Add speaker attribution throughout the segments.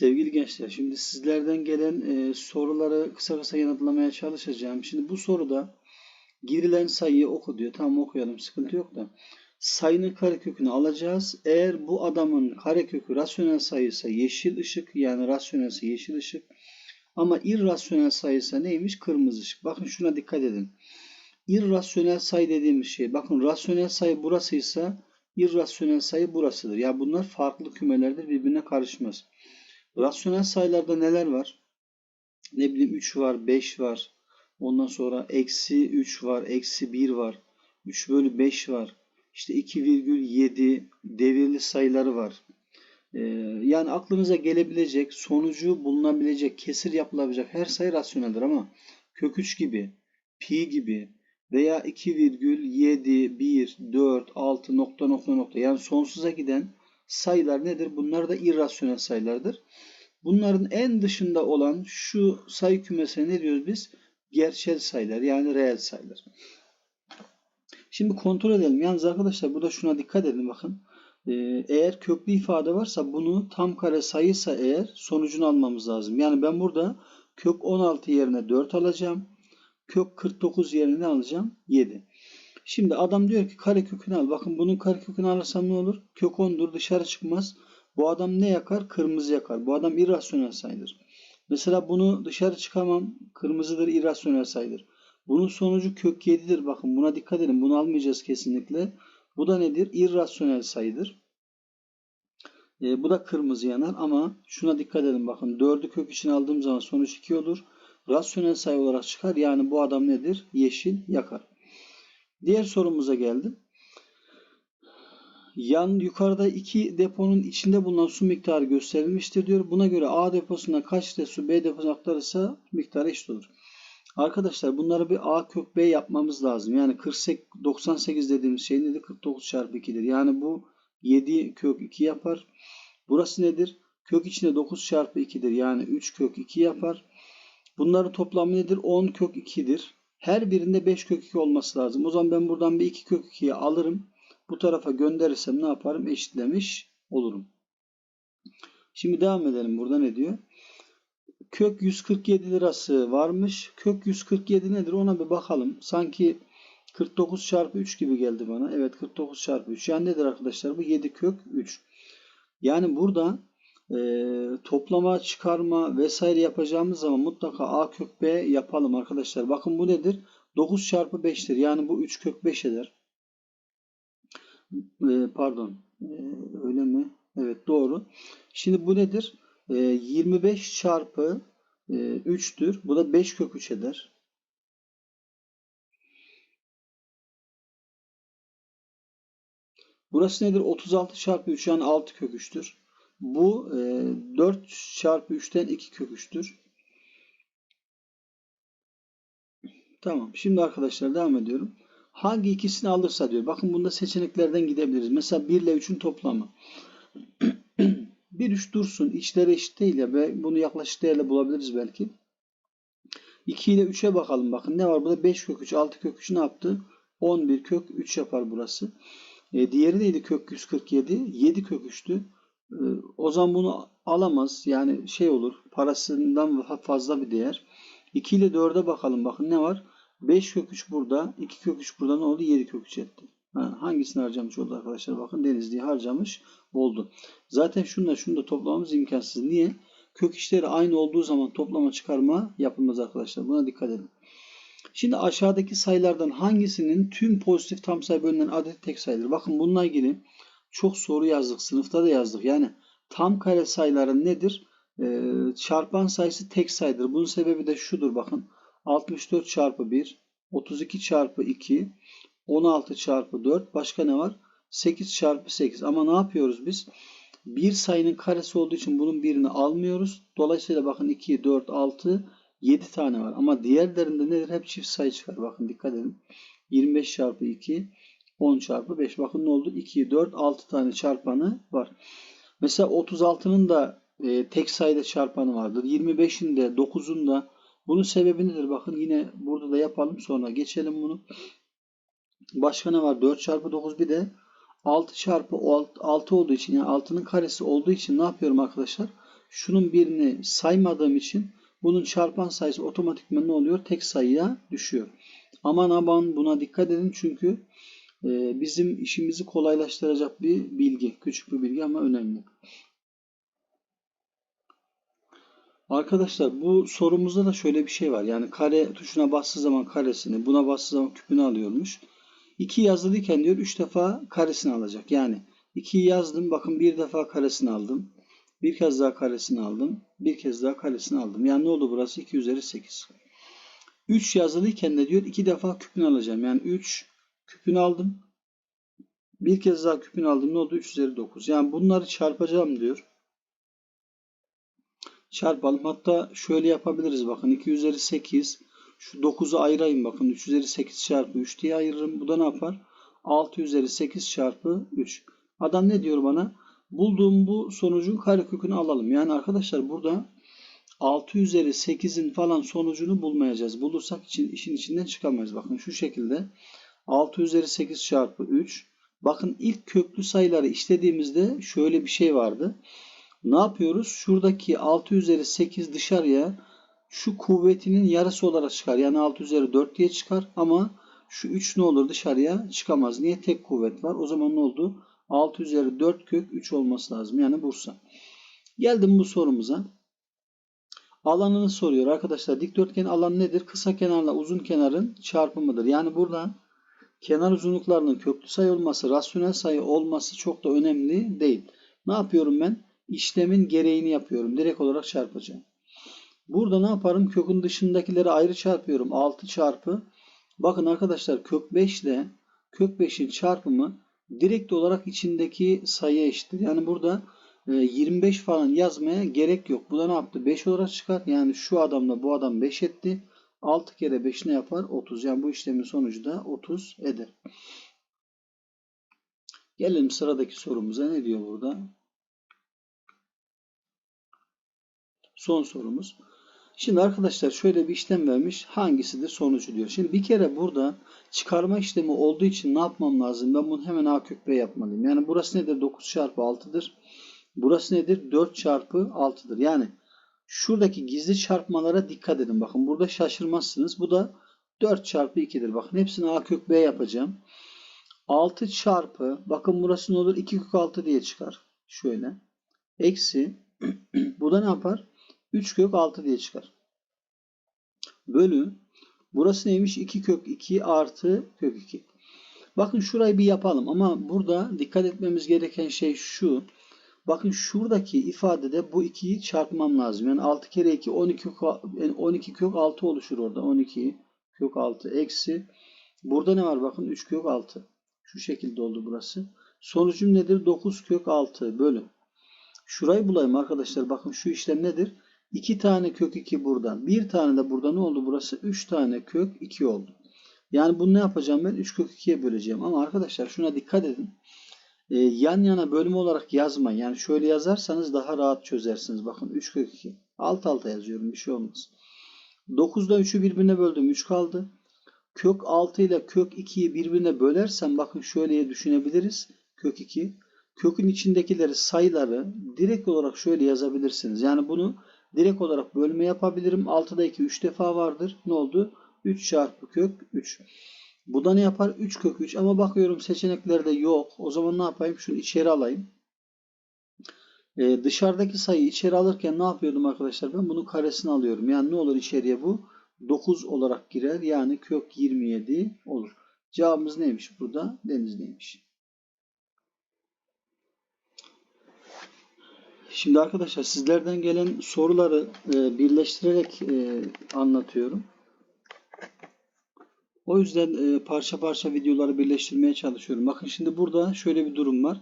Speaker 1: Sevgili gençler, şimdi sizlerden gelen e, soruları kısa kısa yanıtlamaya çalışacağım. Şimdi bu soruda girilen sayıyı oku diyor. Tamam okuyalım, sıkıntı yok da. Sayının karekökünü alacağız. Eğer bu adamın karekökü rasyonel sayıysa yeşil ışık, yani rasyonelse yeşil ışık. Ama irrasyonel sayıysa neymiş? Kırmızı ışık. Bakın şuna dikkat edin. İrrasyonel sayı dediğimiz şey, bakın rasyonel sayı burasıysa irrasyonel sayı burasıdır. Ya yani bunlar farklı kümelerdir, birbirine karışmaz. Rasyonel sayılarda neler var? Ne bileyim 3 var, 5 var. Ondan sonra eksi 3 var, eksi 1 var. 3 bölü 5 var. İşte 2,7 devirli sayıları var. Ee, yani aklınıza gelebilecek, sonucu bulunabilecek, kesir yapılabilecek her sayı rasyoneldir ama kök 3 gibi, pi gibi veya 2,7, 1, 4, 6 nokta nokta nokta yani sonsuza giden sayılar nedir? Bunlar da irrasyonel sayılardır. Bunların en dışında olan şu sayı kümesine ne diyoruz biz? Gerçel sayılar yani reel sayılar. Şimdi kontrol edelim. Yalnız arkadaşlar burada şuna dikkat edin bakın. Ee, eğer köklü ifade varsa bunu tam kare sayıysa eğer sonucunu almamız lazım. Yani ben burada kök 16 yerine 4 alacağım. Kök 49 yerine alacağım? 7. Şimdi adam diyor ki kare kökünü al. Bakın bunun kare kökünü alırsam ne olur? Kök 10'dur dışarı çıkmaz. Bu adam ne yakar? Kırmızı yakar. Bu adam irrasyonel sayıdır. Mesela bunu dışarı çıkamam. Kırmızıdır, irrasyonel sayıdır. Bunun sonucu kök 7'dir. Bakın buna dikkat edin. Bunu almayacağız kesinlikle. Bu da nedir? İrrasyonel sayıdır. E, bu da kırmızı yanar ama şuna dikkat edin. Bakın 4'ü kök için aldığım zaman sonuç 2 olur. Rasyonel sayı olarak çıkar. Yani bu adam nedir? Yeşil yakar. Diğer sorumuza geldim. Yan yukarıda iki deponun içinde bulunan su miktarı gösterilmiştir diyor. Buna göre A deposuna kaç litre su B deposuna aktarırsa miktarı eşit olur. Arkadaşlar bunları bir A kök B yapmamız lazım. Yani 48, 98 dediğimiz şey nedir? 49 çarpı 2'dir. Yani bu 7 kök 2 yapar. Burası nedir? Kök içinde 9 çarpı 2'dir. Yani 3 kök 2 yapar. Bunların toplamı nedir? 10 kök 2'dir. Her birinde 5 kök 2 olması lazım. O zaman ben buradan bir 2 kök 2'yi alırım. Bu tarafa gönderirsem ne yaparım? Eşitlemiş olurum. Şimdi devam edelim. Burada ne diyor? Kök 147 lirası varmış. Kök 147 nedir? Ona bir bakalım. Sanki 49 çarpı 3 gibi geldi bana. Evet 49 çarpı 3. Yani nedir arkadaşlar? Bu 7 kök 3. Yani burada e, toplama, çıkarma vesaire yapacağımız zaman mutlaka A kök B yapalım arkadaşlar. Bakın bu nedir? 9 çarpı 5'tir. Yani bu 3 kök 5 eder. E, pardon. E, öyle mi? Evet doğru. Şimdi bu nedir? E, 25 çarpı e, 3'tür. Bu da 5 kök 3 eder. Burası nedir? 36 çarpı 3 yani 6 kök 3'tür. Bu e, 4 çarpı 3'ten 2 kök 3'tür. Tamam. Şimdi arkadaşlar devam ediyorum. Hangi ikisini alırsa diyor. Bakın bunda seçeneklerden gidebiliriz. Mesela 1 ile 3'ün toplamı. 1 3 dursun. İçleri eşit değil ya. Ve bunu yaklaşık değerle bulabiliriz belki. 2 ile 3'e bakalım. Bakın ne var burada? 5 kök 3. 6 kök 3 ne yaptı? 11 kök 3 yapar burası. E, diğeri neydi? Kök 147. 7 kök 3'tü. E, o zaman bunu alamaz. Yani şey olur. Parasından fazla bir değer. 2 ile 4'e bakalım. Bakın ne var? 5 kök 3 burada. 2 kök 3 burada ne oldu? 7 kök 3 etti. Ha, hangisini harcamış oldu arkadaşlar? Bakın Denizli'yi harcamış oldu. Zaten şunla şunu da toplamamız imkansız. Niye? Kök işleri aynı olduğu zaman toplama çıkarma yapılmaz arkadaşlar. Buna dikkat edin. Şimdi aşağıdaki sayılardan hangisinin tüm pozitif tam sayı bölünen adet tek sayıdır? Bakın bununla ilgili çok soru yazdık. Sınıfta da yazdık. Yani tam kare sayıların nedir? Ee, çarpan sayısı tek sayıdır. Bunun sebebi de şudur bakın. 64 çarpı 1, 32 çarpı 2, 16 çarpı 4. Başka ne var? 8 çarpı 8. Ama ne yapıyoruz biz? Bir sayının karesi olduğu için bunun birini almıyoruz. Dolayısıyla bakın 2, 4, 6, 7 tane var. Ama diğerlerinde nedir? Hep çift sayı çıkar. Bakın dikkat edin. 25 çarpı 2, 10 çarpı 5. Bakın ne oldu? 2, 4, 6 tane çarpanı var. Mesela 36'nın da e, tek sayıda çarpanı vardır. 25'in de 9'un da bunun sebebi nedir? Bakın yine burada da yapalım sonra geçelim bunu. Başka ne var? 4 çarpı 9 bir de 6 çarpı 6 olduğu için yani 6'nın karesi olduğu için ne yapıyorum arkadaşlar? Şunun birini saymadığım için bunun çarpan sayısı otomatikman ne oluyor? Tek sayıya düşüyor. Aman aman buna dikkat edin çünkü bizim işimizi kolaylaştıracak bir bilgi. Küçük bir bilgi ama önemli. Arkadaşlar bu sorumuzda da şöyle bir şey var. Yani kare tuşuna bastığı zaman karesini, buna bastığı zaman küpünü alıyormuş. 2 yazılıyken diyor 3 defa karesini alacak. Yani 2'yi yazdım. Bakın bir defa karesini aldım. Bir kez daha karesini aldım. Bir kez daha karesini aldım. Yani ne oldu burası? 2 üzeri 8. 3 yazılıyken de diyor 2 defa küpünü alacağım. Yani 3 küpünü aldım. Bir kez daha küpünü aldım. Ne oldu? 3 üzeri 9. Yani bunları çarpacağım diyor. Çarpalım. Hatta şöyle yapabiliriz. Bakın 2 üzeri 8. Şu 9'u ayırayım. Bakın 3 üzeri 8 çarpı 3 diye ayırırım. Bu da ne yapar? 6 üzeri 8 çarpı 3. Adam ne diyor bana? Bulduğum bu sonucun karekökünü alalım. Yani arkadaşlar burada 6 üzeri 8'in falan sonucunu bulmayacağız. Bulursak için, işin içinden çıkamayız. Bakın şu şekilde 6 üzeri 8 çarpı 3. Bakın ilk köklü sayıları işlediğimizde şöyle bir şey vardı. Ne yapıyoruz? Şuradaki 6 üzeri 8 dışarıya şu kuvvetinin yarısı olarak çıkar. Yani 6 üzeri 4 diye çıkar ama şu 3 ne olur dışarıya çıkamaz. Niye? Tek kuvvet var. O zaman ne oldu? 6 üzeri 4 kök 3 olması lazım. Yani Bursa. Geldim bu sorumuza. Alanını soruyor. Arkadaşlar dikdörtgen alan nedir? Kısa kenarla uzun kenarın çarpımıdır. Yani buradan kenar uzunluklarının köklü sayı olması, rasyonel sayı olması çok da önemli değil. Ne yapıyorum ben? İşlemin gereğini yapıyorum. Direkt olarak çarpacağım. Burada ne yaparım? Kökün dışındakileri ayrı çarpıyorum. 6 çarpı. Bakın arkadaşlar kök 5 ile kök 5'in çarpımı direkt olarak içindeki sayıya eşittir. Yani burada 25 e, falan yazmaya gerek yok. Bu da ne yaptı? 5 olarak çıkar. Yani şu adamla bu adam 5 etti. 6 kere 5 ne yapar? 30. Yani bu işlemin sonucu da 30 eder. Gelelim sıradaki sorumuza. Ne diyor burada? Son sorumuz. Şimdi arkadaşlar şöyle bir işlem vermiş. Hangisidir sonucu diyor. Şimdi bir kere burada çıkarma işlemi olduğu için ne yapmam lazım? Ben bunu hemen A kök B yapmalıyım. Yani burası nedir? 9 çarpı 6'dır. Burası nedir? 4 çarpı 6'dır. Yani şuradaki gizli çarpmalara dikkat edin. Bakın burada şaşırmazsınız. Bu da 4 çarpı 2'dir. Bakın hepsini A kök B yapacağım. 6 çarpı bakın burası ne olur? 2 kök 6 diye çıkar. Şöyle. Eksi bu da ne yapar? 3 kök 6 diye çıkar. Bölü burası neymiş? 2 kök 2 artı kök 2. Bakın şurayı bir yapalım ama burada dikkat etmemiz gereken şey şu. Bakın şuradaki ifadede bu 2'yi çarpmam lazım. Yani 6 kere 2 12 kök, 12 kök 6 oluşur orada. 12 kök 6 eksi. Burada ne var? Bakın 3 kök 6. Şu şekilde oldu burası. Sonucum nedir? 9 kök 6 bölü. Şurayı bulayım arkadaşlar. Bakın şu işlem nedir? 2 tane kök 2 burada. 1 tane de burada ne oldu burası? 3 tane kök 2 oldu. Yani bunu ne yapacağım ben? 3 kök 2'ye böleceğim. Ama arkadaşlar şuna dikkat edin. Ee, yan yana bölüm olarak yazmayın. Yani şöyle yazarsanız daha rahat çözersiniz. Bakın 3 kök 2. Alt alta yazıyorum. Bir şey olmaz. 9'da 3'ü birbirine böldüm. 3 kaldı. Kök 6 ile kök 2'yi birbirine bölersem bakın şöyle düşünebiliriz. Kök 2. Kökün içindekileri sayıları direkt olarak şöyle yazabilirsiniz. Yani bunu Direkt olarak bölme yapabilirim. 6'da 2 3 defa vardır. Ne oldu? 3 çarpı kök 3. Bu da ne yapar? 3 kök 3 ama bakıyorum seçeneklerde yok. O zaman ne yapayım? Şunu içeri alayım. Ee, dışarıdaki sayıyı içeri alırken ne yapıyordum arkadaşlar? Ben bunun karesini alıyorum. Yani ne olur içeriye bu? 9 olarak girer. Yani kök 27 olur. Cevabımız neymiş burada? Deniz neymiş? Şimdi arkadaşlar sizlerden gelen soruları e, birleştirerek e, anlatıyorum. O yüzden e, parça parça videoları birleştirmeye çalışıyorum. Bakın şimdi burada şöyle bir durum var.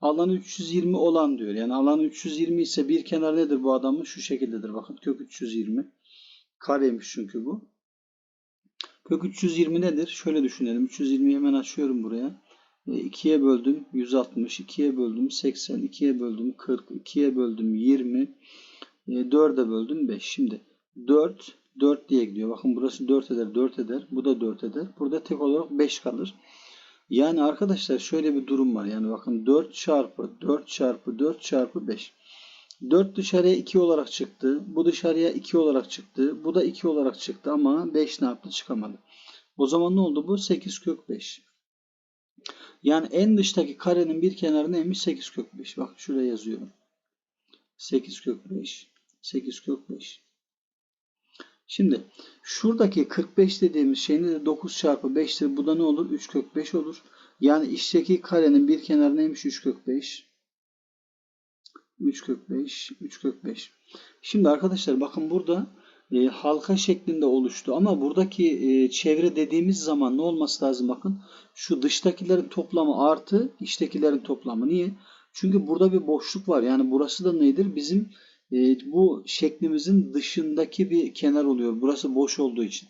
Speaker 1: Alanı 320 olan diyor. Yani alanı 320 ise bir kenar nedir bu adamın? Şu şekildedir. Bakın kök 320. Kareymiş çünkü bu. Kök 320 nedir? Şöyle düşünelim. 320'yi hemen açıyorum buraya. 2'ye böldüm 160, 2'ye böldüm 80, 2'ye böldüm 40, 2'ye böldüm 20, 4'e böldüm 5. Şimdi 4, 4 diye gidiyor. Bakın burası 4 eder, 4 eder. Bu da 4 eder. Burada tek olarak 5 kalır. Yani arkadaşlar şöyle bir durum var. Yani bakın 4 çarpı 4 çarpı 4 çarpı 5. 4 dışarıya 2 olarak çıktı. Bu dışarıya 2 olarak çıktı. Bu da 2 olarak çıktı ama 5 ne yaptı? Çıkamadı. O zaman ne oldu bu? 8 kök 5. Yani en dıştaki karenin bir kenarı neymiş? 8 kök 5. Bak şuraya yazıyorum. 8 kök 5. 8 kök 5. Şimdi şuradaki 45 dediğimiz şey nedir? 9 çarpı 5'tir. Bu da ne olur? 3 kök 5 olur. Yani içteki karenin bir kenarı neymiş? 3 kök 5. 3 kök 5. 3 kök 5. Şimdi arkadaşlar bakın burada e, halka şeklinde oluştu. Ama buradaki e, çevre dediğimiz zaman ne olması lazım bakın. Şu dıştakilerin toplamı artı içtekilerin toplamı. Niye? Çünkü burada bir boşluk var. Yani burası da nedir? Bizim bu şeklimizin dışındaki bir kenar oluyor. Burası boş olduğu için.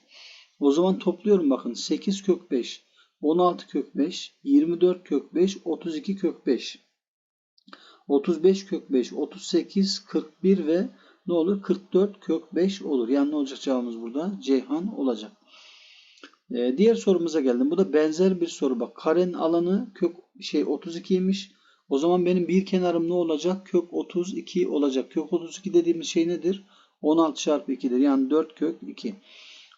Speaker 1: O zaman topluyorum bakın. 8 kök 5, 16 kök 5, 24 kök 5, 32 kök 5. 35 kök 5, 38, 41 ve ne olur? 44 kök 5 olur. Yani ne olacak cevabımız burada? Ceyhan olacak. Ee, diğer sorumuza geldim. Bu da benzer bir soru. Bak karenin alanı kök şey 32'ymiş. O zaman benim bir kenarım ne olacak? Kök 32 olacak. Kök 32 dediğimiz şey nedir? 16 çarpı 2'dir. Yani 4 kök 2.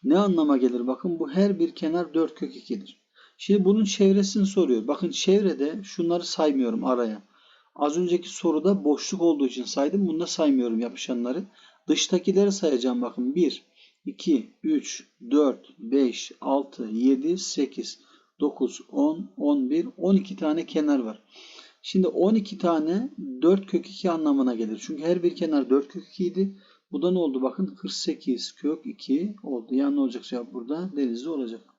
Speaker 1: Ne anlama gelir? Bakın bu her bir kenar 4 kök 2'dir. Şimdi bunun çevresini soruyor. Bakın çevrede şunları saymıyorum araya. Az önceki soruda boşluk olduğu için saydım. Bunda saymıyorum yapışanları. Dıştakileri sayacağım bakın. 1, 2, 3, 4, 5, 6, 7, 8, 9, 10, 11, 12 tane kenar var. Şimdi 12 tane 4 kök 2 anlamına gelir. Çünkü her bir kenar 4 kök 2 idi. Bu da ne oldu? Bakın 48 kök 2 oldu. Yani ne olacak cevap burada? Denizli olacak.